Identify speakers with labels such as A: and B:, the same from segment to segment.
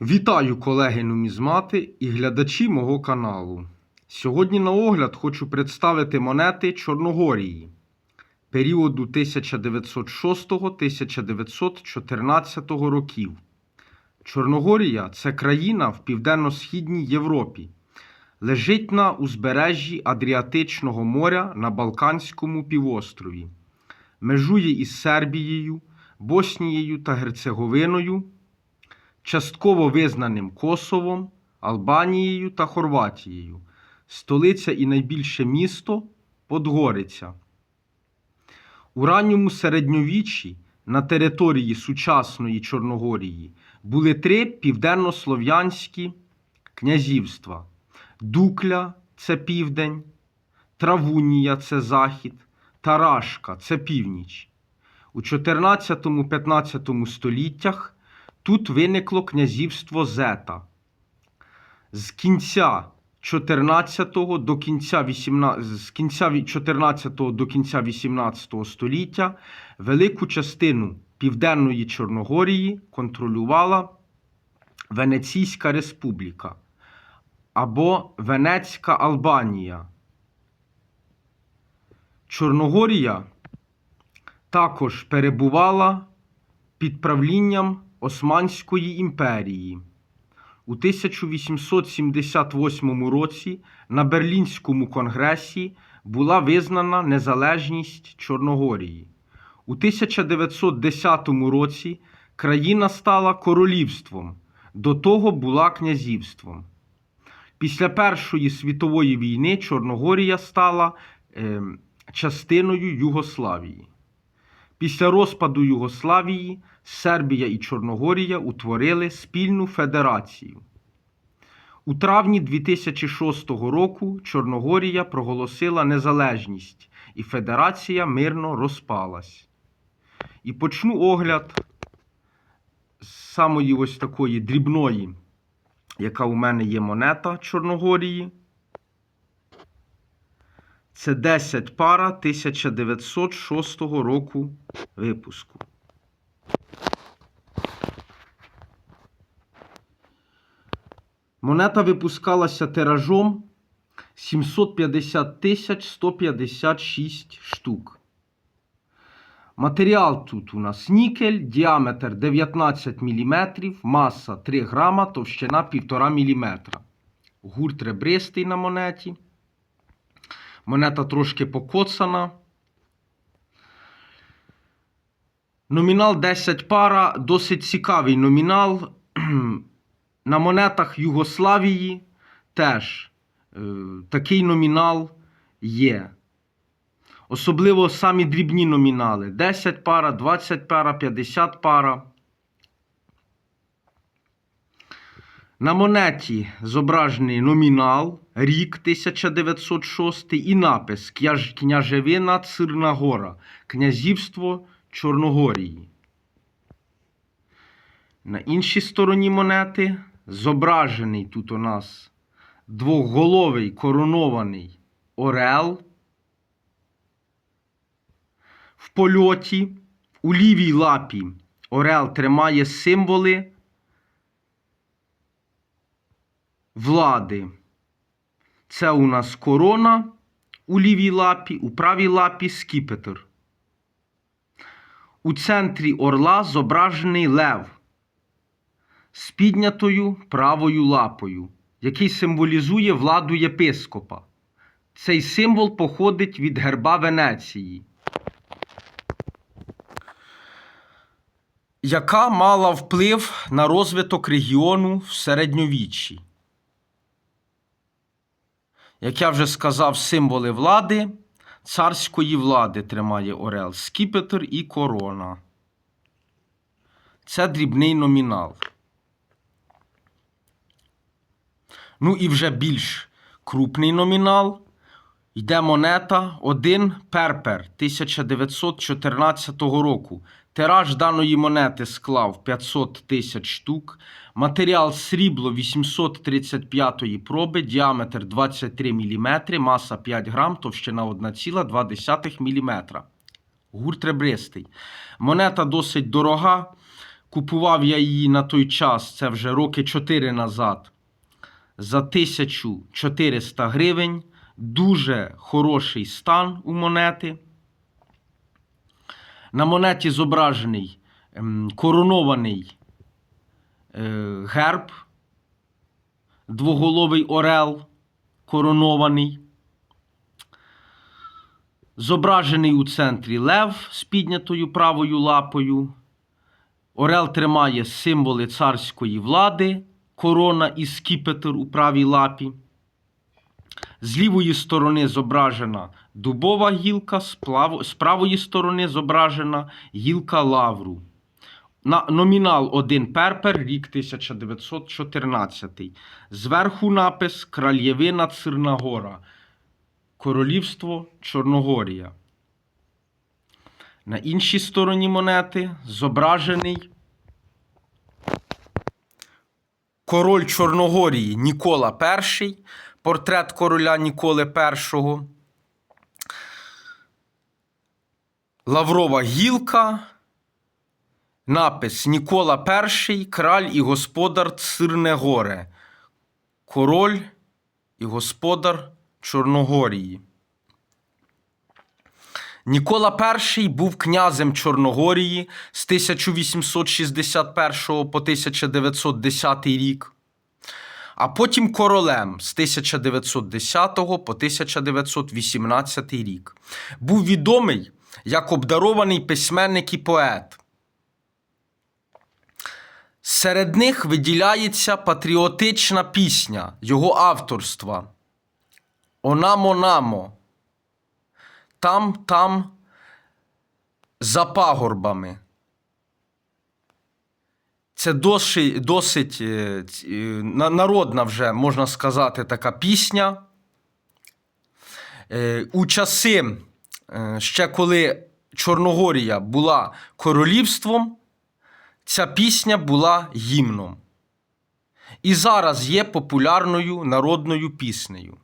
A: Вітаю колеги нумізмати і глядачі мого каналу. Сьогодні на огляд хочу представити монети Чорногорії періоду 1906-1914 років. Чорногорія це країна в південно-східній Європі. Лежить на узбережжі Адріатичного моря на Балканському півострові. Межує із Сербією, Боснією та Герцеговиною частково визнаним Косовом, Албанією та Хорватією. Столиця і найбільше місто Подгориця. У ранньому середньовіччі на території сучасної Чорногорії були три південнослов'янські князівства: Дукля це південь, Травунія це захід, Тарашка це північ. У 14-15 століттях Тут виникло князівство Зета. З кінця 14 до кінця 18, з кінця 14 до кінця 18 століття велику частину Південної Чорногорії контролювала Венеційська Республіка або Венецька Албанія. Чорногорія також перебувала під правлінням Османської імперії. У 1878 році на Берлінському конгресі була визнана незалежність Чорногорії. У 1910 році країна стала королівством, до того була князівством. Після Першої світової війни Чорногорія стала е, частиною Югославії. Після розпаду Югославії Сербія і Чорногорія утворили спільну федерацію. У травні 2006 року Чорногорія проголосила незалежність і федерація мирно розпалась. І почну огляд з самої ось такої дрібної, яка у мене є монета Чорногорії. Це 10 пара 1906 року випуску. Монета випускалася тиражом 750 тисяч 156 штук. Матеріал тут у нас нікель, діаметр 19 мм, маса 3 грама, товщина 1,5 мм. Гурт ребристий на монеті. Монета трошки покоцана. Номінал 10 пара, досить цікавий номінал. На монетах Югославії теж е, такий номінал є. Особливо самі дрібні номінали: 10 пара, 20 пара, 50 пара. На монеті зображений номінал, рік 1906 і напис «Княж- Княжевина Цирнагора, Князівство Чорногорії. На іншій стороні монети зображений тут у нас двоголовий коронований орел в польоті. У лівій лапі орел тримає символи влади. Це у нас корона у лівій лапі, у правій лапі скіпетр. У центрі орла зображений лев з піднятою правою лапою, який символізує владу єпископа. Цей символ походить від герба Венеції, яка мала вплив на розвиток регіону в середньовіччі. Як я вже сказав, символи влади, царської влади тримає Орел, скіпетр і корона. Це дрібний номінал. Ну і вже більш крупний номінал. Йде монета 1 перпер 1914 року. Тираж даної монети склав 500 тисяч штук. Матеріал срібло 835 проби, діаметр 23 мм, маса 5 грам, товщина 1,2 мм. Гурт ребристий. Монета досить дорога. Купував я її на той час, це вже роки 4 назад, за 1400 гривень. Дуже хороший стан у монети. На монеті зображений ем, коронований е, герб, двоголовий орел коронований. Зображений у центрі лев з піднятою правою лапою. Орел тримає символи царської влади, корона і скіпетр у правій лапі. З лівої сторони зображена дубова гілка, з, правої сторони зображена гілка лавру. На номінал 1 перпер, рік 1914. Зверху напис Кральєвина Цирнагора. Королівство Чорногорія. На іншій стороні монети зображений король Чорногорії Нікола І, портрет короля Ніколи І, Лаврова гілка, напис Нікола І, краль і господар Цирнегоре, король і господар Чорногорії. Нікола І був князем Чорногорії з 1861 по 1910 рік, а потім королем з 1910 по 1918 рік. Був відомий як обдарований письменник і поет. Серед них виділяється патріотична пісня його авторства Онамо намо. Там, там, за пагорбами. Це досить, досить е, е, на- народна вже, можна сказати, така пісня. Е, У часи, ще коли Чорногорія була королівством, ця пісня була гімном. І зараз є популярною народною піснею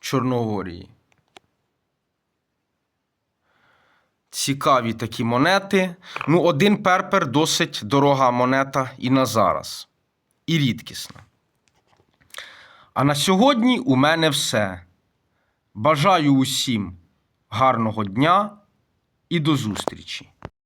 A: Чорногорії. Цікаві такі монети. Ну, один перпер досить дорога монета і на зараз. І рідкісна. А на сьогодні у мене все. Бажаю усім гарного дня і до зустрічі!